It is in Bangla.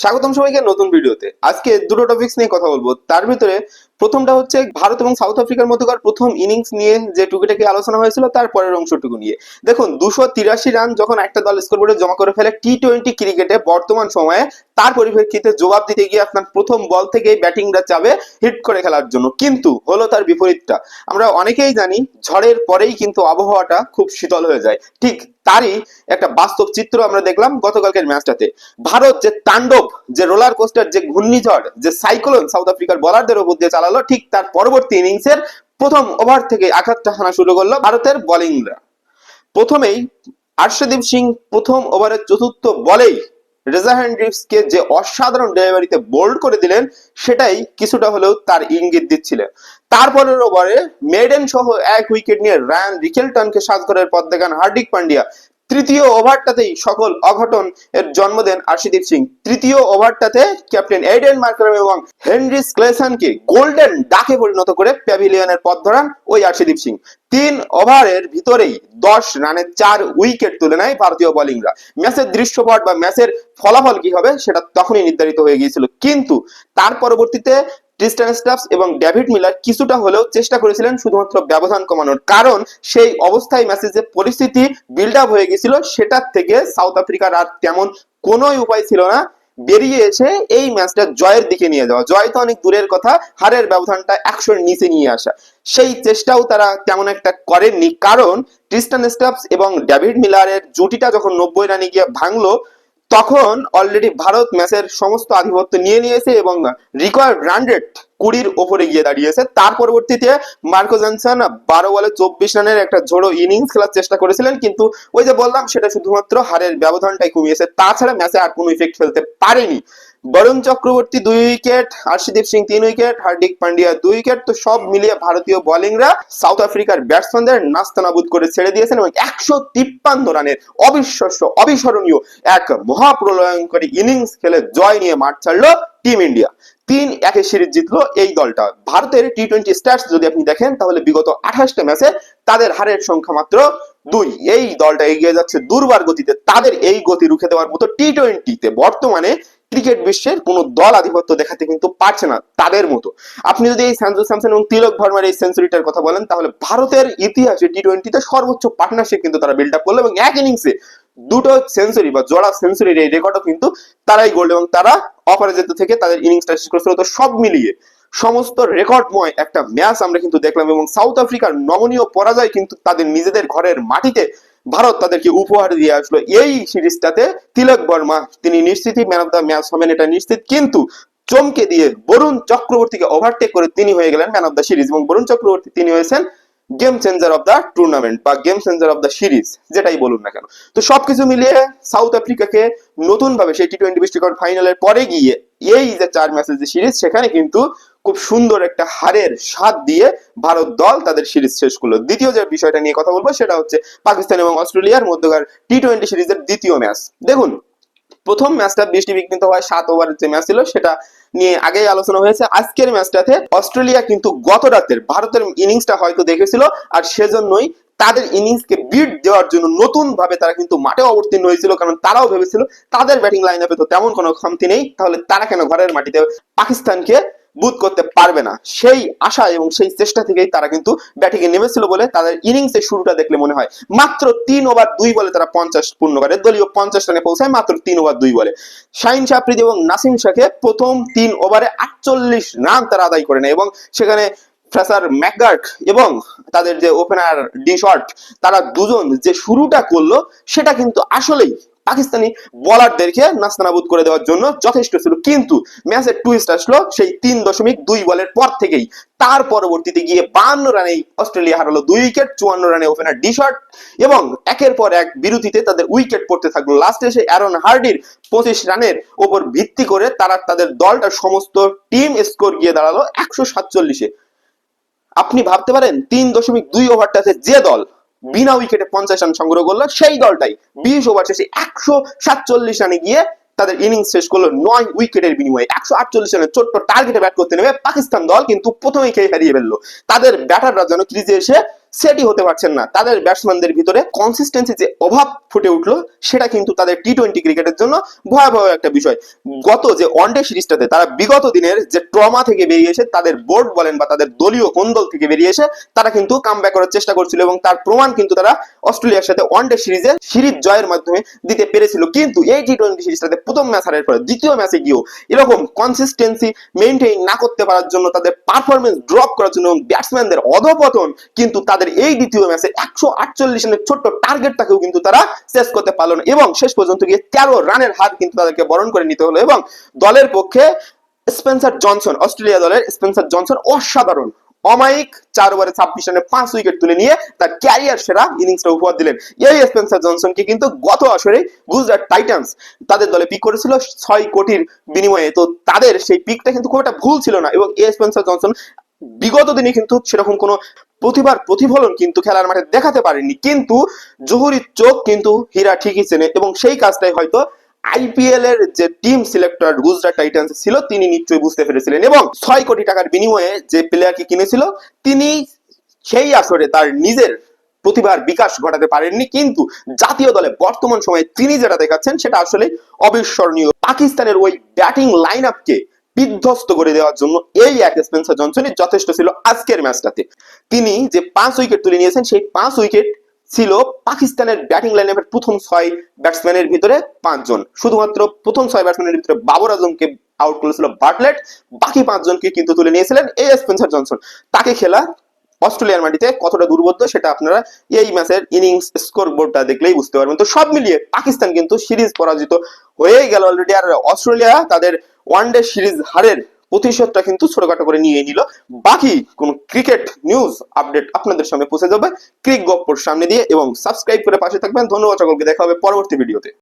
স্বাগতম সবাইকে নতুন ভিডিওতে। আজকে দুটো টপিক্স নিয়ে কথা বলব। তার ভিতরে প্রথমটা হচ্ছে ভারত এবং সাউথ আফ্রিকার মধ্যকার প্রথম ইনিংস নিয়ে যে টুকিটাকি আলোচনা হয়েছিল, তার পরের অংশটুকু নিয়ে। দেখুন, দুশো তিরাশি রান যখন একটা দল স্কোরবোর্ডে জমা করে ফেলে টি টোয়েন্টি ক্রিকেটে বর্তমান সময়ে, তার পরিপ্রেক্ষিতে জবাব দিতে গিয়ে আপনার প্রথম বল থেকেই ব্যাটিংরা চাবে হিট করে খেলার জন্য। কিন্তু হলো তার বিপরীতটা। আমরা অনেকেই জানি ঝড়ের পরেই কিন্তু আবহাওয়াটা খুব শীতল হয়ে যায়। ঠিক তারই একটা বাস্তব চিত্র আমরা দেখলাম গতকালকের ম্যাচটাতে। ভারত যে তাণ্ডব, যে রোলার কোস্টার যে ঘূর্ণিঝড়, যে সাইক্লোন সাউথ আফ্রিকার বলারদের উপর দিয়ে চালালো ঠিক তার পরবর্তী ইনিংসের প্রথম ওভার থেকে আঘাতটা হানা শুরু করল ভারতের বোলিংরা। প্রথমেই আর্শদীপ সিং প্রথম ওভারের চতুর্থ বলেই রেজা হ্যান্ড্রিক্সকে যে অসাধারণ ডেলিভারিতে বোল্ড করে দিলেন, সেটাই কিছুটা হলেও তার ইঙ্গিত দিচ্ছিলেন তারপরের ওভারে মেডেন সহ এক উইকেট নিয়ে রায়ান রিকেলটনকে সাজ করার পথ দেখান হার্দিক পান্ডিয়া তৃতীয় ওভারটাতেই সকল অঘটন এর জন্ম দেন আর্শদীপ সিং। তৃতীয় ওভারটাতে ক্যাপ্টেন এডেন মার্কারাম এবং হেনরিস ক্লেসনকে গোল্ডেন ডাকে পরিণত করে প্যাভিলিয়নের পথ ধরান ওই আর্শদীপ সিং। তিন ওভারের ভিতরেই দশ রানে চার উইকেট তুলে নেয় ভারতীয় বোলিংরা। ম্যাচের দৃশ্যপট বা ম্যাচের ফলাফল কি হবে সেটা তখনই নির্ধারিত হয়ে গিয়েছিল। কিন্তু তার পরবর্তীতে ক্রিস্টান স্টাফস এবং ডেভিড মিলার কিছুটা হলেও চেষ্টা করেছিলেন শুধুমাত্র ব্যবধান কমানোর। কারণ সেই অবস্থায় ম্যাচে যে পরিস্থিতি বিল্ড আপ হয়ে গেছিল, সেটার থেকে সাউথ আফ্রিকার আর তেমন কোনোই উপায় ছিল না। বেরিয়ে এসে এই ম্যাচটা জয়ের দিকে নিয়ে যাওয়া। জয় তো অনেক দূরের কথা, হারের ব্যবধানটা একশোর নিচে নিয়ে আসা। সেই চেষ্টাও তারা তেমন একটা করেননি। কারণ ক্রিস্টান স্টাফস এবং ডেভিড মিলারের জুটিটা যখন নব্বই রানে গিয়ে ভাঙলো তখন অলরেডি ভারত ম্যাচের সমস্ত আধিপত্য নিয়ে নিয়েছে এবং রিকয়ার ব্র্যান্ডেড কুড়ির ওপরে গিয়ে দাঁড়িয়েছে। তার পরবর্তীতে মার্কো জনসন বারো বলে চব্বিশ রানের একটা ঝোড়ো ইনিংস খেলার চেষ্টা করেছিলেন, কিন্তু ওই যে বললাম সেটা শুধুমাত্র হারের ব্যবধানটাই কমিয়েছে। তাছাড়া ম্যাচে আর কোনো ইফেক্ট ফেলতে পারেনি। বরুণ চক্রবর্তী দুই উইকেট হর্ষদীপ সিং তিন উইকেট, হার্দিক পান্ডিয়া দুই উইকেট, তো সব মিলিয়ে ভারতীয় বোলিংরা সাউথ আফ্রিকার ব্যাটসম্যানদের নাস্তানাবুদ করে ছেড়ে দিয়েছেন এবং একশো তিপ্পান্ন রানের অবিশ্বাস্য, অবিস্মরণীয় এক মহাপ্রলয়ঙ্করী ইনিংস খেলে জয় নিয়ে মাঠ ছাড়লো টিম ইন্ডিয়া। তিন একে সিরিজ জিতলো এই দলটা। ভারতের টি টোয়েন্টি স্টার্স যদি আপনি দেখেন, তাহলে বিগত আঠাশটা ম্যাচে তাদের হারের সংখ্যা মাত্র দুই। এই দলটা এগিয়ে যাচ্ছে দুর্বার গতিতে। তাদের এই গতি রুখে দেওয়ার মতো টি টোয়েন্টিতে বর্তমানে ক্রিকেট বিশ্বের কোনো দল আধিপত্য দেখাতে কিন্তু পারছে না তাদের মতো। আপনি যদি এই সঞ্জু স্যামসন এবং তিলক ভার্মার এই সেঞ্চুরিটার কথা বলেন, তাহলে ভারতের ইতিহাসে টি টোয়েন্টিতে সর্বোচ্চ পার্টনারশিপ কিন্তু তারা বিল্ড আপ করল এবং এক ইনিংসে দুটো সেঞ্চুরি বা জোড়া সেঞ্চুরির এই রেকর্ডও কিন্তু তারাই গড়ল এবং তারা অপরাজিত থেকে তাদের ইনিংসটা শেষ করেছিল। তো সব মিলিয়ে সমস্ত রেকর্ডময় একটা ম্যাচ আমরা কিন্তু দেখলাম এবং সাউথ আফ্রিকার নমনীয় পরাজয় কিন্তু তাদের নিজেদের ঘরের মাটিতে ভারত তাদেরকে উপহার দিয়ে আসলো। এই সিরিজটাতে তিলক বর্মা, তিনি নিশ্চিতই ম্যান অফ দ্য ম্যাচ হবেন, এটা নিশ্চিত। কিন্তু চমকে দিয়ে বরুণ চক্রবর্তীকে ওভারটেক করে তিনি হয়ে গেলেন ম্যান অফ দ্য সিরিজ এবং বরুণ চক্রবর্তী তিনি হয়েছেন game changer of the tournament বা game changer of the series যেটাই বলুন না কেন। তো সবকিছু মিলিয়ে সাউথ আফ্রিকাকে নতুন ভাবে সেই টি টোয়েন্টি বিশ্বকাপ ফাইনালের পরে গিয়ে এই যে চার ম্যাচের যে সিরিজ সেখানে কিন্তু খুব সুন্দর একটা হারের স্বাদ দিয়ে ভারত দল তাদের সিরিজ শেষ করল। দ্বিতীয় যে বিষয়টা নিয়ে কথা বলব, সেটা হচ্ছে পাকিস্তান এবং অস্ট্রেলিয়ার মধ্যকার টি টোয়েন্টি সিরিজের দ্বিতীয় ম্যাচ দেখুন, প্রথম ম্যাচটা বৃষ্টি বিঘ্নিত হয়, সাত ওভারের যে ম্যাচ ছিল, সেটা নিয়ে আগেই আলোচনা হয়েছে। আজকের ম্যাচটাতে অস্ট্রেলিয়া কিন্তু গত রাতের ভারতের ইনিংসটা হয়তো দেখেছিল, আর সেজন্যই তাদের ইনিংসকে বিট দেওয়ার জন্য নতুন ভাবে তারা কিন্তু মাঠে অবতীর্ণ হয়েছিল, কারণ তারাও ভেবেছিল তাদের ব্যাটিং লাইন আপে তো তেমন কোনো খামতি নেই, তাহলে তারা কেন ঘরের মাটিতে পাকিস্তানকে বুথ করতে পারবে না। সেই আশা এবং সেই চেষ্টা থেকেই তারা কিন্তু ব্যাটিং এ নেমেছিল বলে তাদের ইনিংস এর শুরুটা দেখলে মনে হয়। মাত্র তিন ওভার দুই বলে তারা পঞ্চাশ পূর্ণ করে। দলীয় পঞ্চাশ রানে পৌঁছায় মাত্র তিন ওভার দুই বলে। শাহিন শাহপ্রীত এবং নাসিম শাহকে প্রথম তিন ওভারে আটচল্লিশ রান তারা আদায় করে নেয় এবং সেখানে ফ্রেসার ম্যাকগার্ট এবং তাদের যে ওপেনার ডি শর্ট তারা দুজন যে শুরুটা করল, সেটা কিন্তু আসলেই পাকিস্তানি বলারদেরকে নাস্তানাবুদ করে দেওয়ার জন্য যথেষ্ট ছিল। কিন্তু ম্যাচের টুইস্ট আসলো সেই তিন দশমিক দুই বলের পর থেকেই। তার পরবর্তীতে গিয়ে বান্ন রানেই অস্ট্রেলিয়া হারালো দুই উইকেট চুয়ান্ন রানে ওপেনার ডি শর্ট এবং একের পর এক বিরতিতে তাদের উইকেট পড়তে থাকল। লাস্টে এসে অ্যারন হার্ডির পঁচিশ রানের ওপর ভিত্তি করে তারা তাদের দলটার সমস্ত টিম স্কোর গিয়ে দাঁড়াল একশো সাতচল্লিশে। আপনি ভাবতে পারেন, তিন দশমিক দুই ওভারটাতে যে দল বিনা উইকেটে পঞ্চাশ রান সংগ্রহ করল, সেই দলটাই বিশ ওভার শেষে একশো সাতচল্লিশ রানে গিয়ে তাদের ইনিংস শেষ করল নয় উইকেটের বিনিময়ে। একশো আটচল্লিশ রানের ছোট্ট টার্গেটে ব্যাট করতে নেবে পাকিস্তান দল কিন্তু প্রথমেই খেয়ে হারিয়ে ফেলল। তাদের ব্যাটাররা যেন ক্রিজে এসে সেটই হতে পারছেন না। তাদের ব্যাটসম্যানদের ভিতরে কনসিস্টেন্সি যে অভাব ফুটে উঠল, সেটা কিন্তু তাদের টি টোয়েন্টি ক্রিকেটের জন্য ভয়াবহ একটা বিষয়। গত যে ওয়ানডে সিরিজটাতে তারা বিগত দিনের যে ট্রমা থেকে বেরিয়ে এসে তাদের বোর্ড বলেন বা তাদের দলীয় কোন্দল থেকে বেরিয়ে এসে তারা কিন্তু কাম করার চেষ্টা করছিল এবং তার প্রমাণ কিন্তু তারা অস্ট্রেলিয়ার সাথে ওয়ানডে সিরিজে সিরিজ জয়ের মাধ্যমে দিতে পেরেছিল। কিন্তু এই টি টোয়েন্টি সিরিজটাতে প্রথম ম্যাচ হারের পরে দ্বিতীয় ম্যাচে গিয়েও এরকম কনসিস্টেন্সি মেনটেন না করতে পারার জন্য তাদের পারফরমেন্স ড্রপ করার জন্য ব্যাটসম্যানদের অধপতন কিন্তু তাদের এই দ্বিতীয় ম্যাচে একশো আটচল্লিশ রানের ছোট্ট টার্গেটটাকেও কিন্তু তারা শেষ করতে পারল না। এবং শেষ পর্যন্ত গিয়ে তেরো রানের হার কিন্তু তাদেরকে বরণ করে নিতে হলো এবং দলের পক্ষে স্পেন্সার জনসন অস্ট্রেলিয়া দলের স্পেন্সার জনসন অসাধারণ। অমায়িক চার ওভারে ছাব্বিশ রানে পাঁচ উইকেট তুলে নিয়ে তার ক্যারিয়ার সেরা ইনিংসটা উপহার দিলেন। এই স্পেন্সার জনসনকে কিন্তু গত আসরে গুজরাট টাইটান্স তাদের দলে পিক করেছিল ছয় কোটির বিনিময়ে। তো তাদের সেই পিকটা কিন্তু খুব একটা ভুল ছিল না এবং এ স্পেন্সার জনসন বিগত দিনে কিন্তু সেরকম কোনো প্রতিভার প্রতিফলন কিন্তু খেলার মাঠে দেখাতে পারেনি কিন্তু জহুরির চোখ কিন্তু হীরা ঠিকই চেনে এবং সেই কাজটাই হয়তো আইপিএল এর যে টিম সিলেক্টর গুজরাট টাইটান্স ছিল, তিনি নিশ্চয়ই বুঝতে পেরেছিলেন এবং ছয় কোটি টাকার বিনিময়ে যে প্লেয়ারকে কিনেছিল, তিনি সেই আসরে তার নিজের প্রতিভার বিকাশ ঘটাতে পারেননি। কিন্তু জাতীয় দলে বর্তমান সময়ে তিনি যেটা দেখাচ্ছেন, সেটা আসলে অবিস্মরণীয়। পাকিস্তানের ওই ব্যাটিং লাইন আপকে বিধ্বস্ত করে দেওয়ার জন্য এই এক স্পেন্সার জনসনই যথেষ্ট ছিল আজকের ম্যাচটাতে। তিনি যে পাঁচ উইকেট তুলে নিয়েছেন, সেই পাঁচ উইকেট ছিল পাকিস্তানের ব্যাটিং লাইনের প্রথম ছয় ব্যাটসম্যানের ভিতরে পাঁচজন। শুধুমাত্র প্রথম ছয় ব্যাটসম্যানের ভিতরে বাবর আজমকে আউট করেছিল বাটলেট বাকি পাঁচজনকে কিন্তু তুলে নিয়েছিলেন এই স্পেন্সার জনসন। তাকে খেলা অস্ট্রেলিয়ার মাটিতে কতটা দুর্বোধ্য সেটা আপনারা এই ম্যাচের ইনিংস স্কোর বোর্ডটা দেখলেই বুঝতে পারবেন। তো সব মিলিয়ে পাকিস্তান কিন্তু সিরিজ পরাজিত হয়েই গেল অলরেডি আর অস্ট্রেলিয়া তাদের ওয়ানডে সিরিজ হারের প্রতিশোধটা কিন্তু ছোটখাটো করে নিয়ে নিল। বাকি কোন ক্রিকেট নিউজ আপডেট আপনাদের সামনে পৌঁছে যাবে। ক্রিক গপ্পর সামনে দিয়ে এবং সাবস্ক্রাইব করে পাশে থাকবেন। ধন্যবাদ সকলকে। দেখা হবে পরবর্তী ভিডিওতে।